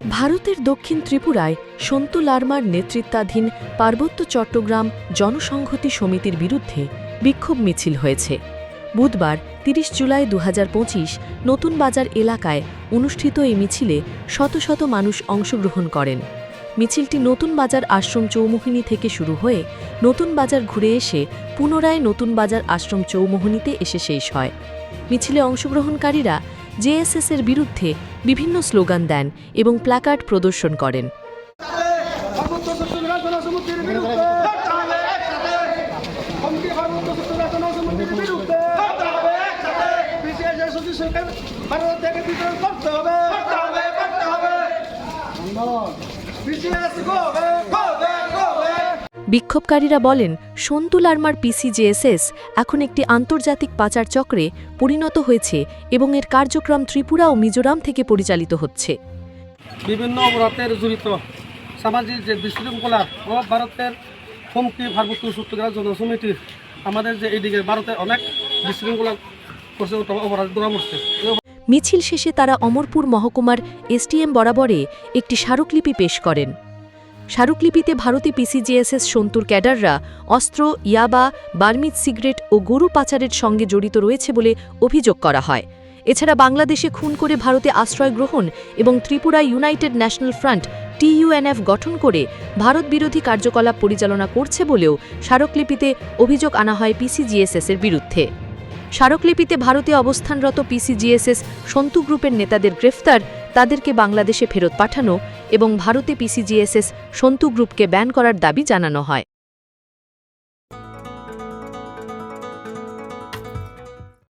ভারতের দক্ষিণ ত্রিপুরায় সন্তু লার্মার নেতৃত্বাধীন পার্বত্য চট্টগ্রাম জনসংহতি সমিতির বিরুদ্ধে বিক্ষোভ মিছিল হয়েছে। বুধবার তিরিশ জুলাই দু হাজার পঁচিশ নতুন বাজার এলাকায় অনুষ্ঠিত এই মিছিলে শত শত মানুষ অংশগ্রহণ করেন। মিছিলটি নতুন বাজার আশ্রম চৌমুহিনী থেকে শুরু হয়ে নতুন বাজার ঘুরে এসে পুনরায় নতুন বাজার আশ্রম চৌমুহনীতে এসে শেষ হয়। মিছিলে অংশগ্রহণকারীরা জেএসএস এর বিরুদ্ধে বিভিন্ন স্লোগান দেন এবং প্ল্যাকার্ড প্রদর্শন করেন। চট্টগ্রাম জনসমুদ্রের বিক্ষোভকারীরা বলেন সন্তু লার্মার পিসিজেএসএস এখন একটি আন্তর্জাতিক পাচার চক্রে পরিণত হয়েছে এবং এর কার্যক্রম ত্রিপুরা ও মিজোরাম থেকে পরিচালিত হচ্ছে। বিভিন্ন অপরাধের জড়িত সামাজিক যে বিশৃঙ্খলা ও ভারতের হুমকি পার্বত্য চট্টগ্রাম জনসমিতির আমাদের যে এইদিকে ভারতের অনেক বিশৃঙ্খলা করছে অপরাধ ধরা পড়ছে মিছিল শেষে তারা অমরপুর মহকুমার এসটিএম বরাবরে একটি স্মারকলিপি পেশ করেন। স্মারকলিপিতে ভারতে পিসিজিএসএস সন্তুর ক্যাডাররা অস্ত্র, ইয়াবা, বার্মিজ সিগারেট ও গরু পাচারের সঙ্গে জড়িত রয়েছে বলে অভিযোগ করা হয়। এছাড়া বাংলাদেশে খুন করে ভারতে আশ্রয় গ্রহণ এবং Tripura united national front TUNF গঠন করে ভারত বিরোধী কার্যকলাপ পরিচালনা করছে বলেও স্মারকলিপিতে অভিযোগ আনা হয় পিসিজিএসএস এর বিরুদ্ধে। স্মারকলিপিতে ভারতে অবস্থানরত পিসিজিএসএস সন্তু গ্রুপের নেতাদের গ্রেফতার, তাদেরকে বাংলাদেশে ফেরত পাঠানো এবং ভারতে পিসিজিএসএস সন্তু গ্রুপকে ব্যান করার দাবি জানানো হয়।